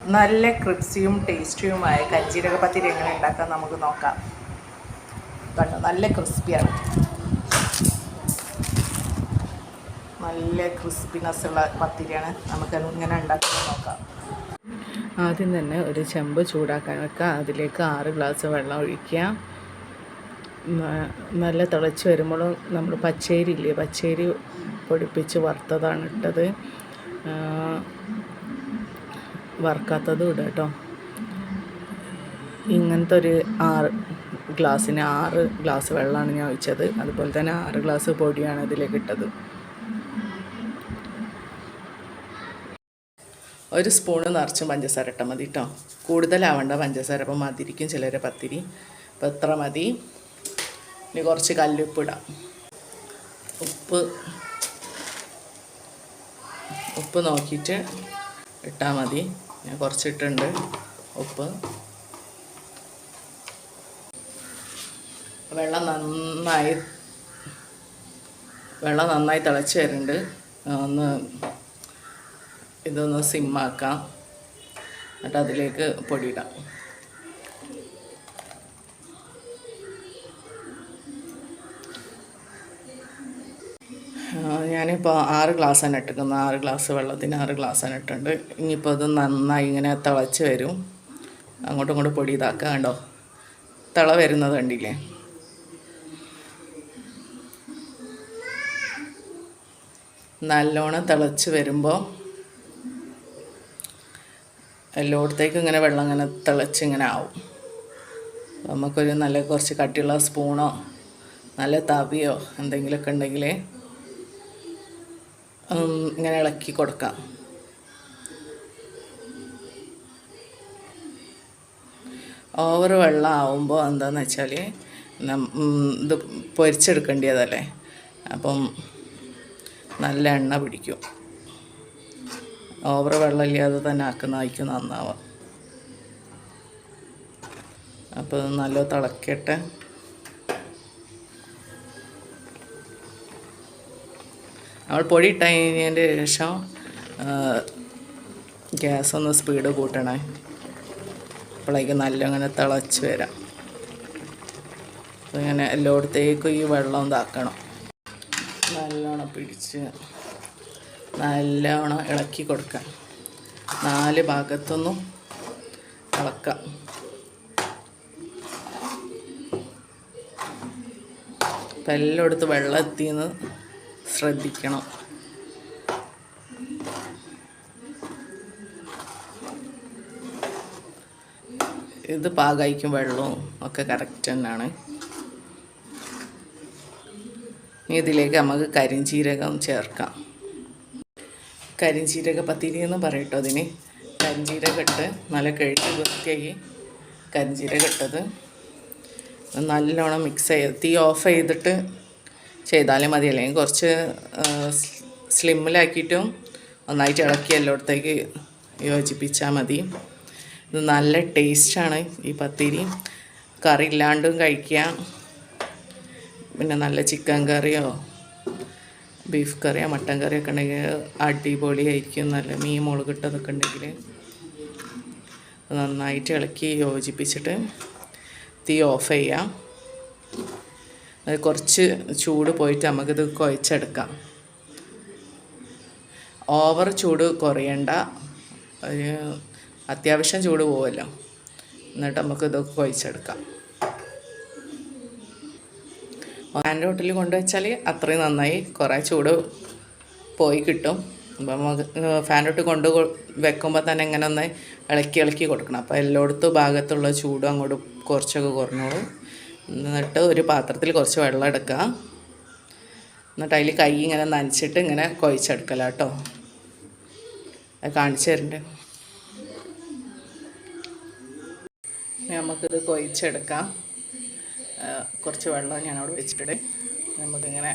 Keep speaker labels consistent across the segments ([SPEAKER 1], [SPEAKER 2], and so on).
[SPEAKER 1] നല്ല ക്രിപ്സിയും ടേസ്റ്റിയുമായ കഞ്ചീരക പത്തിരി എങ്ങനെ ഉണ്ടാക്കാൻ നമുക്ക് നോക്കാം. കണ്ടോ നല്ല ക്രിസ്പിയാണ്. നല്ല ക്രിസ്പിനെസ് ഉള്ള പത്തിരിയാണ് നമുക്ക് ഇങ്ങനെ ഉണ്ടാക്കാൻ നോക്കാം. ആദ്യം തന്നെ ഒരു ചെമ്പ് ചൂടാക്കാൻ വെക്കുക. അതിലേക്ക് ആറ് ഗ്ലാസ് വെള്ളം ഒഴിക്കുക. നല്ല തിളച്ച് വരുമ്പോഴും നമ്മൾ പച്ചേരി ഇല്ലേ പച്ചേരി പൊടിപ്പിച്ച് വറുത്തതാണ് ഇട്ടത്. വറുക്കാത്തതും ഇടുക കേട്ടോ. ഇങ്ങനത്തെ ഒരു ആറ് ഗ്ലാസ്സിന് ആറ് ഗ്ലാസ് വെള്ളമാണ് ഞാൻ ഒഴിച്ചത്. അതുപോലെ തന്നെ ആറ് ഗ്ലാസ് പൊടിയാണ് ഇതിലേക്ക് ഇട്ടത്. ഒരു സ്പൂണ് നിറച്ചും പഞ്ചസാര ഇട്ടാൽ മതി കേട്ടോ. കൂടുതലാവണ്ട പഞ്ചസാര. അപ്പം മതിരിക്കും ചിലരെ പത്തിരി. അപ്പം ഇത്ര മതി. ഇനി കുറച്ച് കല്ലുപ്പ് ഇടാം. ഉപ്പ്. ഉപ്പ് നോക്കിയിട്ട് ഇട്ടാൽ മതി. ഞാൻ കുറച്ചിട്ടുണ്ട്. ഉപ്പ്. വെള്ളം നന്നായി വെള്ളം നന്നായി തിളച്ച് വരുന്നുണ്ട്. ഒന്ന് ഇതൊന്ന് സിമ്മാക്കാം. എന്നിട്ട് അതിലേക്ക് പൊടിയിടാം ഞാനിപ്പോൾ ആറ് ഗ്ലാസ്സാണ് ഇട്ടിരിക്കുന്നത് ആറ് ഗ്ലാസ് വെള്ളത്തിന് ആറ് ഗ്ലാസ്സാണ് ഇട്ടിട്ടുണ്ട്. ഇനിയിപ്പോൾ അത് നന്നായി ഇങ്ങനെ തിളച്ച് വരും. അങ്ങോട്ടും ഇങ്ങോട്ടും പൊടി ഇതാക്കുക കണ്ടോ? തിള വരുന്നത് കണ്ടില്ലേ? നല്ലോണം തിളച്ച് വരുമ്പോൾ എല്ലായിടത്തേക്കും ഇങ്ങനെ വെള്ളം ഇങ്ങനെ തിളച്ച് ഇങ്ങനെ ആവും. നമുക്കൊരു നല്ല കുറച്ച് കട്ടിയുള്ള സ്പൂണോ നല്ല തവിയോ എന്തെങ്കിലുമൊക്കെ ഉണ്ടെങ്കിൽ ഇങ്ങനെ ഇളക്കി കൊടുക്കാം. ഓവർ വെള്ളം ആവുമ്പോൾ എന്താന്ന് വെച്ചാൽ ഇത് പൊരിച്ചെടുക്കേണ്ടതല്ലേ അപ്പം നല്ല എണ്ണ പിടിക്കും. ഓവർ വെള്ളമില്ലാതെ തന്നെ ആക്കുന്നതായിരിക്കും നന്നാവുക. അപ്പോൾ നല്ല തിളക്കട്ടെ. നമ്മൾ പൊടി ഇട്ട് ശേഷം ഗ്യാസ് ഒന്ന് സ്പീഡ് കൂട്ടണേ. അപ്പോഴേക്ക് നല്ല അങ്ങനെ തിളച്ച് വരാം. അങ്ങനെ എല്ലായിടത്തേക്കും ഈ വെള്ളം ഇതാക്കണം. നല്ലോണം പിടിച്ച് നല്ലോണം ഇളക്കി കൊടുക്കാം. നാല് ഭാഗത്തൊന്നും ഇളക്കാം. അപ്പം എല്ലായിടത്തും വെള്ളം എത്തിയെന്ന് ശ്രദ്ധിക്കണം. ഇത് പാകായിക്കും വെള്ളവും ഒക്കെ കറക്റ്റ് തന്നെയാണ്. ഇതിലേക്ക് നമുക്ക് കരിഞ്ചീരകം ചേർക്കാം. കരിഞ്ചീരക പത്തിരി എന്ന് പറയട്ടോ അതിന്. കരിഞ്ചീരകം ഇട്ട് നല്ല കഴുകി വൃത്തിയാക്കി കരിഞ്ചീരകം ഇട്ടത്. നല്ലോണം മിക്സ് ചെയ്ത് തീ ഓഫ് ചെയ്തിട്ട് ചെയ്താലും മതി. അല്ലെങ്കിൽ കുറച്ച് സ്ലിമ്മിലാക്കിയിട്ടും നന്നായിട്ട് ഇളക്കി എല്ലായിടത്തേക്ക് യോജിപ്പിച്ചാൽ മതി. ഇത് നല്ല ടേസ്റ്റാണ് ഈ പത്തിരി. കറി ഇല്ലാണ്ടും കഴിക്കാം പിന്നെ നല്ല ചിക്കൻ കറിയോ ബീഫ് കറിയോ മട്ടൻ കറിയൊക്കെ ഉണ്ടെങ്കിൽ അടിപൊളിയായിരിക്കും നല്ല മീൻ മുളകിട്ടതൊക്കെ ഉണ്ടെങ്കിൽ നന്നായിട്ട് ഇളക്കി യോജിപ്പിച്ചിട്ട് തീ ഓഫ് ചെയ്യാം അത് കുറച്ച് ചൂട് പോയിട്ട് നമുക്കിത് കുഴച്ചെടുക്കാം. ഓവർ ചൂട് കുറയണ്ട. ഒരു അത്യാവശ്യം ചൂട് പോവുമല്ലോ എന്നിട്ട് നമുക്ക് ഇതൊക്കെ കുഴച്ചെടുക്കാം. ഹാൻഡ് ഹോട്ടലിൽ കൊണ്ടുവച്ചാൽ അത്രയും നന്നായി കുറേ ചൂട് പോയി കിട്ടും. അപ്പം ഹോട്ടിൽ കൊണ്ട് വെക്കുമ്പോൾ തന്നെ ഇങ്ങനെ ഒന്ന് ഇളക്കി ഇളക്കി കൊടുക്കണം. അപ്പോൾ എല്ലായിടത്തും ഭാഗത്തുള്ള ചൂടും അങ്ങോട്ട് കുറച്ചൊക്കെ കുറഞ്ഞോളും. എന്നിട്ട് ഒരു പാത്രത്തിൽ കുറച്ച് വെള്ളം എടുക്കുക. എന്നിട്ട് അതിൽ കൈ ഇങ്ങനെ നനച്ചിട്ട് ഇങ്ങനെ കുഴച്ചെടുക്കല കേട്ടോ അത് കാണിച്ചു തരുന്നുണ്ട് നമുക്കിത് കൊയിച്ചെടുക്കാം കുറച്ച് വെള്ളം ഞാൻ അവിടെ വെച്ചിട്ട് നമുക്കിങ്ങനെ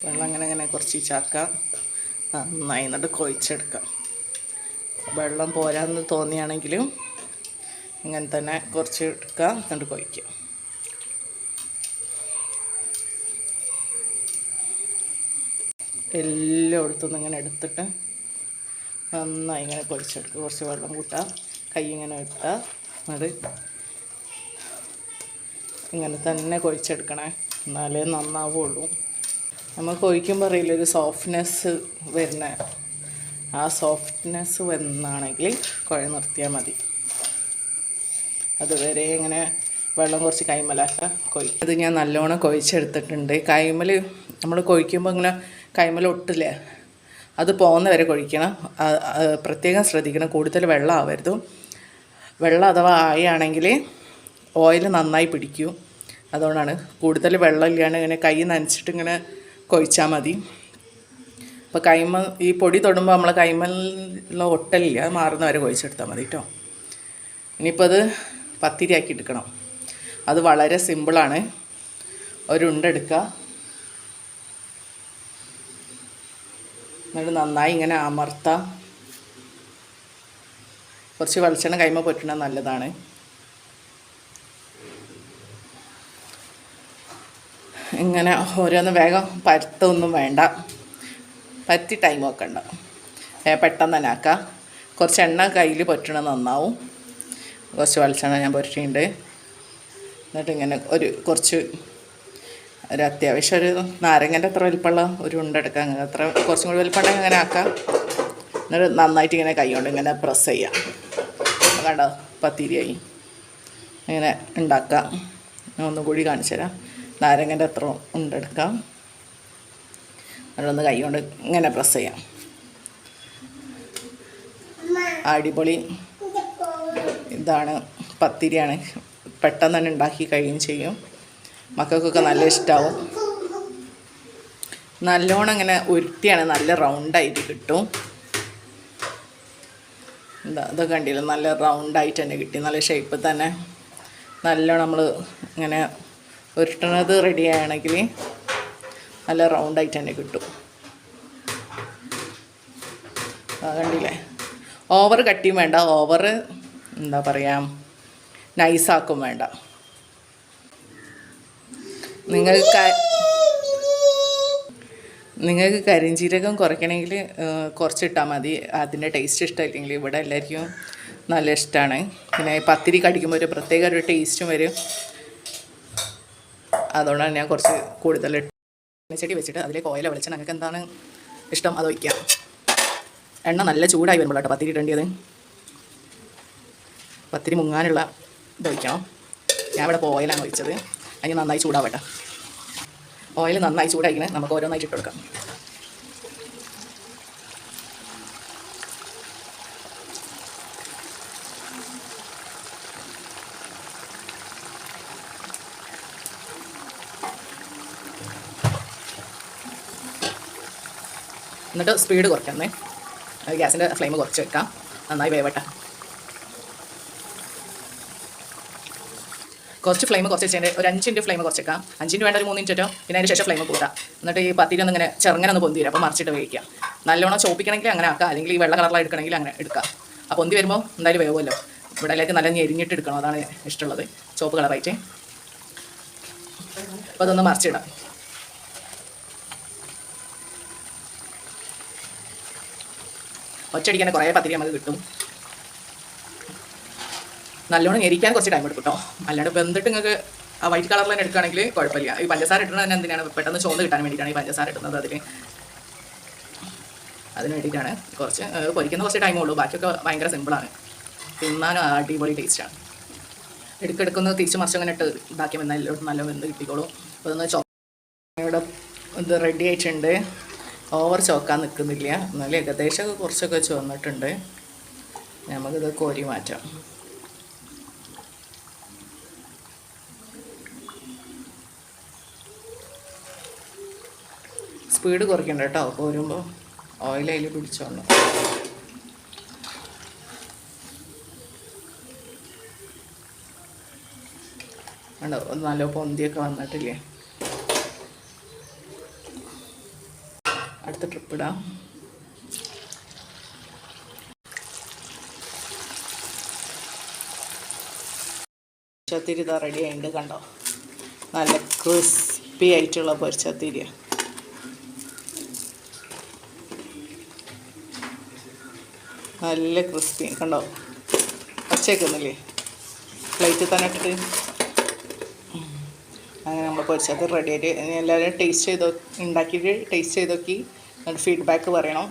[SPEAKER 1] വെള്ളം ഇങ്ങനെ ഇങ്ങനെ കുറച്ച് ചാക്കാം നന്നായി എന്നിട്ട് കൊയിച്ചെടുക്കാം വെള്ളം പോരാന്ന് തോന്നിയാണെങ്കിലും ഇങ്ങനെ തന്നെ കുറച്ച് എടുക്കുക എന്നിട്ട് എല്ലാം എല്ലായിടത്തുനിന്ന് ഇങ്ങനെ എടുത്തിട്ട് നന്നായി ഇങ്ങനെ പൊരിച്ചെടുക്കുക കുറച്ച് വെള്ളം കൂട്ടുക. കൈ ഇങ്ങനെ ഇട്ടുക എന്നിട്ട് ഇങ്ങനെ തന്നെ കൊഴിച്ചെടുക്കണേ. എന്നാലേ നന്നാവുള്ളൂ. നമ്മൾ കൊഴിക്കുമ്പോൾ അറിയില്ല ഒരു സോഫ്റ്റ്നെസ് വരുന്ന. ആ സോഫ്റ്റ്നെസ് വന്നാണെങ്കിൽ കുഴ നിർത്തിയാൽ മതി. അതുവരെ ഇങ്ങനെ വെള്ളം കുറച്ച് കൈമലാക്ക കൊയ് ഇത് ഞാൻ നല്ലോണം കൊഴിച്ചെടുത്തിട്ടുണ്ട്. കൈമൽ നമ്മൾ കൊഴിക്കുമ്പോൾ ഇങ്ങനെ കൈമൽ ഒട്ടില്ല? അത് പോകുന്ന വരെ കൊഴിക്കണം. പ്രത്യേകം ശ്രദ്ധിക്കണം. കൂടുതൽ വെള്ളം ആവരുത്. വെള്ളം അഥവാ ആയാണെങ്കിൽ ഓയിൽ നന്നായി പിടിക്കും. അതുകൊണ്ടാണ് കൂടുതൽ വെള്ളം ഇല്ലാണ്ട് ഇങ്ങനെ കൈ നനച്ചിട്ട് ഇങ്ങനെ കൊഴിച്ചാൽ മതി. അപ്പോൾ കൈമ ഈ പൊടി തൊടുമ്പോൾ നമ്മളെ കൈമലിൽ ഒട്ടലില്ല. അത് മാറുന്ന വരെ കൊഴിച്ചെടുത്താൽ മതി കേട്ടോ ഇനിയിപ്പോൾ അത് പത്തിരിയാക്കി എടുക്കണം. അത് വളരെ സിമ്പിളാണ് ഒരുണ്ടെടുക്കുക എന്നിട്ട് നന്നായി ഇങ്ങനെ അമർത്താം. കുറച്ച് വെളിച്ചെണ്ണ കൈമ പൊറ്റണ നല്ലതാണ്. ഇങ്ങനെ ഓരോന്ന് വേഗം പരത്തൊന്നും വേണ്ട. പറ്റി ടൈം വെക്കണ്ട. പെട്ടെന്ന് തന്നെ ആക്കാം. കുറച്ച് എണ്ണ കയ്യിൽ പൊറ്റണ നന്നാവും. കുറച്ച് വെളിച്ചെണ്ണ ഞാൻ പുരട്ടിയിട്ടുണ്ട് എന്നിട്ട് ഇങ്ങനെ ഒരു കുറച്ച് ഒരു അത്യാവശ്യം ഒരു നാരങ്ങന്റെ അത്ര വലിപ്പമുള്ള ഒരു ഉണ്ടെടുക്കാം അത്ര കുറച്ചും കൂടി വലിപ്പമുണ്ടെങ്കിൽ അങ്ങനെ ആക്കാം. എന്നിട്ട് നന്നായിട്ട് ഇങ്ങനെ കൈകൊണ്ട് ഇങ്ങനെ പ്രസ് ചെയ്യാം. കണ്ടോ? പത്തിരിയായി. ഇങ്ങനെ ഉണ്ടാക്കാം. ഞാൻ ഒന്നും കൂടി കാണിച്ചു തരാം. നാരങ്ങന്റെ അത്ര ഉണ്ടെടുക്കാം അതൊന്ന് കൈകൊണ്ട് ഇങ്ങനെ പ്രസ് ചെയ്യാം. അടിപൊളി. ഇതാണ് പത്തിരിയാണ്. പെട്ടെന്ന് തന്നെ ഉണ്ടാക്കി കഴിയും ചെയ്യും. മക്കൾക്കൊക്കെ നല്ല ഇഷ്ടമാവും നല്ലോണം ഇങ്ങനെ ഉരുട്ടിയാണ് നല്ല റൗണ്ടായിട്ട് കിട്ടും. എന്താ ഇതൊക്കെ കണ്ടില്ല? നല്ല റൗണ്ടായിട്ട് തന്നെ കിട്ടി. നല്ല ഷേപ്പ് തന്നെ. നല്ലോണം നമ്മൾ ഇങ്ങനെ ഉരുട്ടണത് റെഡി ആണെങ്കിൽ നല്ല റൗണ്ടായിട്ട് തന്നെ കിട്ടും. കണ്ടില്ലേ? ഓവർ കട്ടിയും വേണ്ട. ഓവർ എന്താ പറയുക നൈസാക്കും വേണ്ട. നിങ്ങൾക്ക് നിങ്ങൾക്ക് കരിഞ്ജീരകം കുറയ്ക്കണമെങ്കിൽ കുറച്ചിട്ടാൽ മതി. അതിന്റെ ടേസ്റ്റ് ഇഷ്ടമില്ലെങ്കിൽ ഇവിടെ എല്ലാവർക്കും നല്ല ഇഷ്ടമാണ് പിന്നെ പത്തിരി കടിക്കുമ്പോൾ ഒരു പ്രത്യേക ഒരു ടേസ്റ്റും വരും. അതുകൊണ്ടാണ് ഞാൻ കുറച്ച് കൂടുതൽ ചെടി വെച്ചിട്ട് അതിലേക്ക് ഓയില വെളിച്ചെണ്ണ. നിങ്ങൾക്ക് എന്താണ് ഇഷ്ടം അത് വയ്ക്കാം എണ്ണ നല്ല ചൂടായി വരുമ്പോൾ കേട്ടോ പത്തിരി ഇടേണ്ടത്. പത്തിരി മുങ്ങാനുള്ള ഇത് ഒഴിക്കണം ഞാൻ ഇവിടെ ഓയിലാണ് ഒഴിച്ചത്. അതിന് നന്നായി ചൂടാവട്ടെ. ഓയിൽ നന്നായി ചൂടായിക്കണേ. നമുക്ക് ഓരോന്നായിട്ട് ഇട്ട് കൊടുക്കാം. എന്നിട്ട് സ്പീഡ് കുറയ്ക്കാം. ഗ്യാസിന്റെ ഫ്ലെയിം കുറച്ച് വെക്കാം. നന്നായി വേവട്ടെ. കുറച്ച് ഫ്ലെയിം കുറച്ച് വെച്ചതിന്റെ ഒരു അഞ്ചിന്റെ ഫ്ലെയിം കുറച്ചേക്കാം. അഞ്ചിന്റെ വേണ്ട ഒരു മൂന്ന് ഒറ്റോ പിന്നെ അതിന് ശേഷം ഫ്ലെയിം കൂട്ടാം. എന്നിട്ട് ഈ പത്തിരി ഒന്ന് ഇങ്ങനെ ചെറുങ്ങനെ ഒന്ന് പൊന്തി വരും അപ്പോൾ മറിച്ചിട്ട് വേവിക്കാം. നല്ലോണം ചോപ്പിക്കണമെങ്കിൽ അങ്ങനെ ആക്കാം. അല്ലെങ്കിൽ ഈ വെള്ള കളറിൽ എടുക്കണമെങ്കിൽ അങ്ങനെ എടുക്കാം. അപ്പോൾ പൊന്തി വരുമ്പോൾ എന്തായാലും വേവുമല്ലോ. ഇവിടെ അല്ലെങ്കിൽ നല്ല ഞെരിഞ്ഞിട്ട് എടുക്കണം. അതാണ് ഇഷ്ടമുള്ളത്. ചോപ്പ് കളറായിട്ട് അപ്പോൾ അതൊന്ന് മറിച്ചിടാം. ഒറ്റയടിക്കാൻ കുറേ പത്തിരി നമുക്ക് കിട്ടും. നല്ലോണം എരിക്കാൻ കുറച്ച് ടൈം എടുക്കും കേട്ടോ അല്ലാണ്ട് വെന്തിട്ട് നിങ്ങൾക്ക് ആ വൈറ്റ് കളറിൽ തന്നെ എടുക്കുകയാണെങ്കിൽ കുഴപ്പമില്ല ഈ പഞ്ചസാര ഇടുന്നത് തന്നെ എന്തിനാണ്? പെട്ടെന്ന് ചോന്ന് കിട്ടാൻ വേണ്ടിയിട്ടാണ് ഈ പഞ്ചസാര ഇടുന്നത് അതിൽ അതിന് വേണ്ടിയിട്ടാണ് കുറച്ച് പൊരിക്കുന്ന കുറച്ച് ടൈമേ ഉള്ളൂ. ബാക്കിയൊക്കെ ഭയങ്കര സിമ്പിളാണ് തിന്നാനും അടിപൊളി ടേസ്റ്റാണ് എടുക്കെടുക്കുന്ന തിരിച്ച് മറിച്ച് അങ്ങനെ ഇട്ട് ഇതാക്കി എല്ലാവരും നല്ല വെന്ത് കിട്ടിക്കോളൂ. അപ്പോൾ ഒന്ന് ചോക്കയുടെ ഇത് റെഡി ആയിട്ടുണ്ട്. ഓവർ ചോക്കാൻ നിൽക്കുന്നില്ല എന്നാലും ഏകദേശം കുറച്ചൊക്കെ ചുവന്നിട്ടുണ്ട്. നമുക്കിത് കോരി മാറ്റാം. സ്പീഡ് കുറയ്ക്കണ്ട കേട്ടോ. കോരുമ്പോൾ ഓയിൽ അതിൽ പിടിച്ചോണ്ട് കണ്ടോ? നല്ല പൊന്തിയൊക്കെ വന്നിട്ടില്ലേ? അടുത്ത ട്രിപ്പ് ഇടാം. പൊരിച്ചത്തിരി ഇതാ റെഡി ആയിട്ടുണ്ട് കണ്ടോ? നല്ല ക്രിസ്പി ആയിട്ടുള്ള പൊരിച്ചത്തിരിയാണ് നല്ല ക്രിസ്പി കണ്ടോ? പച്ചയ്ക്കൊന്നുമില്ലേ പ്ലേറ്റിൽ തന്നെ ഇട്ടിട്ട്. അങ്ങനെ നമ്മൾ പൊരിച്ചത് റെഡി ആയിട്ട് എല്ലാവരും ടേസ്റ്റ് ചെയ്ത് ഉണ്ടാക്കിയിട്ട് ടേസ്റ്റ് ചെയ്ത് നോക്കി ഫീഡ്ബാക്ക് പറയണം.